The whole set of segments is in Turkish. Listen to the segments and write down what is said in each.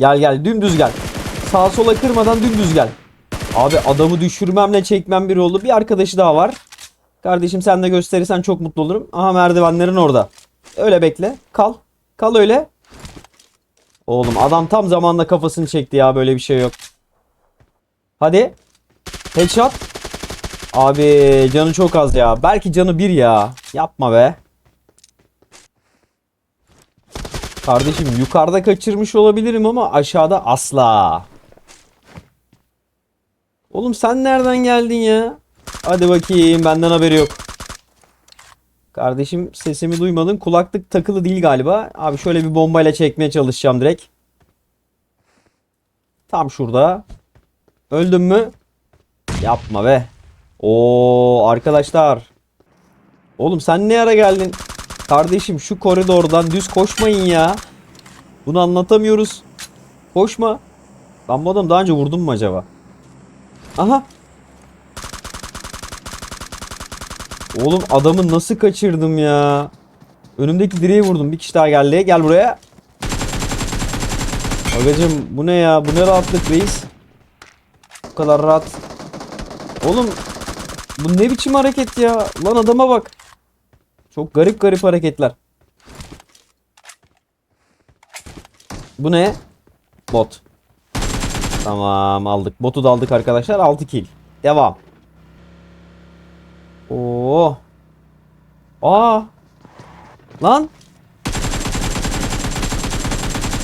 Gel gel dümdüz gel. Sağa sola kırmadan dümdüz gel. Abi adamı düşürmemle çekmem bir oldu. Bir arkadaşı daha var. Kardeşim sen de gösterirsen çok mutlu olurum. Aha merdivenlerin orada. Öyle bekle. Kal. Kal öyle. Oğlum adam tam zamanda kafasını çekti ya. Böyle bir şey yok. Hadi. Headshot. Abi canı çok az ya. Belki canı bir ya. Yapma be. Kardeşim yukarıda kaçırmış olabilirim ama aşağıda asla. Oğlum sen nereden geldin ya? Hadi bakayım benden haberi yok. Kardeşim sesimi duymadın. Kulaklık takılı değil galiba. Abi şöyle bir bombayla çekmeye çalışacağım direkt. Tam şurada. Öldün mü? Yapma be. Oo arkadaşlar. Oğlum sen ne ara geldin? Kardeşim şu koridordan düz koşmayın ya. Bunu anlatamıyoruz. Koşma. Ben bu adamı daha önce vurdum mu acaba? Aha. Oğlum adamı nasıl kaçırdım ya? Önümdeki direği vurdum. Bir kişi daha geldi. Gel buraya. Agacım bu ne ya? Bu ne rahatlık reis? Bu kadar rahat. Oğlum bu ne biçim hareket ya? Lan adama bak. Çok garip garip hareketler. Bu ne? Bot. Tamam aldık. Botu da aldık arkadaşlar. 6 kill. Devam. Oo. Aa. Lan.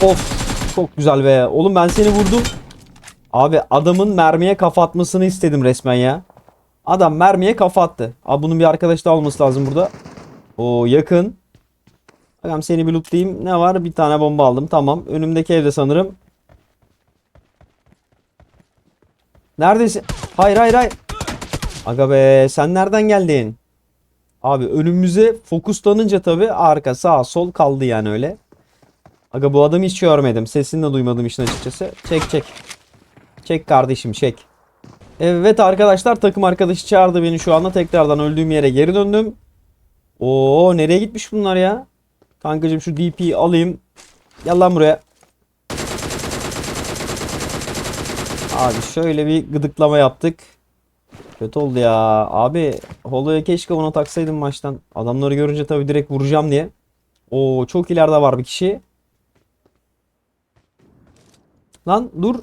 Of. Çok güzel be. Oğlum ben seni vurdum. Abi adamın mermiye kafa atmasını istedim resmen ya. Adam mermiye kafa attı. Abi bunun bir arkadaş da olması lazım burada. O yakın. Bakalım seni bir lootlayayım. Ne var? Bir tane bomba aldım. Tamam. Önümdeki evde sanırım. Neredesin? Hayır hayır hayır. Aga be sen nereden geldin? Abi önümüze fokuslanınca tabi arka sağ sol kaldı yani öyle. Aga bu adamı hiç görmedim. Sesini de duymadım işin açıkçası. Çek çek. Çek kardeşim çek. Evet arkadaşlar takım arkadaşı çağırdı beni şu anda. Tekrardan öldüğüm yere geri döndüm. Oo nereye gitmiş bunlar ya? Kankacım şu DP'yi alayım. Gel lan buraya. Abi şöyle bir gıdıklama yaptık. Kötü oldu ya. Abi holoya keşke ona taksaydım maçtan. Adamları görünce tabii direkt vuracağım diye. Oo çok ileride var bir kişi. Lan dur.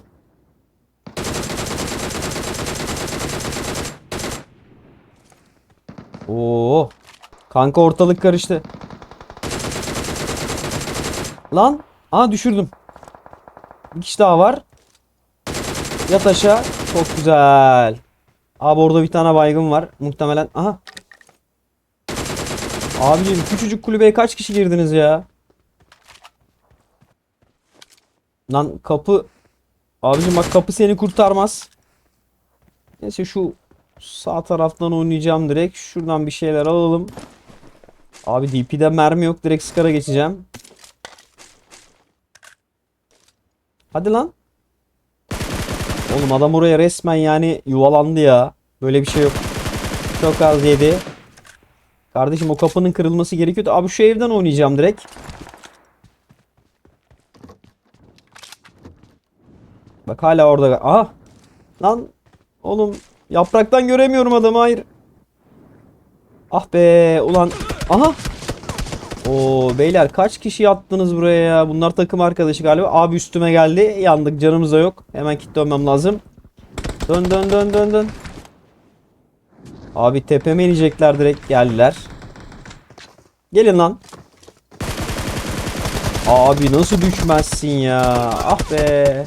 Oo. Kanka ortalık karıştı. Lan. Aa düşürdüm. Bir kişi daha var. Yat aşağı. Çok güzel. Abi orada bir tane baygın var. Muhtemelen. Aha. Abicim küçücük kulübeye kaç kişi girdiniz ya? Lan kapı. Abicim bak kapı seni kurtarmaz. Neyse şu sağ taraftan oynayacağım direkt. Şuradan bir şeyler alalım. Abi DP'de mermi yok. Direkt skara geçeceğim. Hadi lan. Oğlum adam oraya resmen yani yuvalandı ya. Böyle bir şey yok. Çok az yedi. Kardeşim o kapının kırılması gerekiyordu. Abi şu evden oynayacağım direkt. Bak hala orada. Aha. Lan. Oğlum yapraktan göremiyorum adamı hayır. Ah be ulan. Aha. Oo beyler kaç kişi yattınız buraya ya? Bunlar takım arkadaşı galiba. Abi üstüme geldi. Yandık canımız da yok. Hemen kit dönmem lazım. Dön dön dön dön dön. Abi tepeme inecekler direkt geldiler. Gelin lan. Abi nasıl düşmezsin ya? Ah be.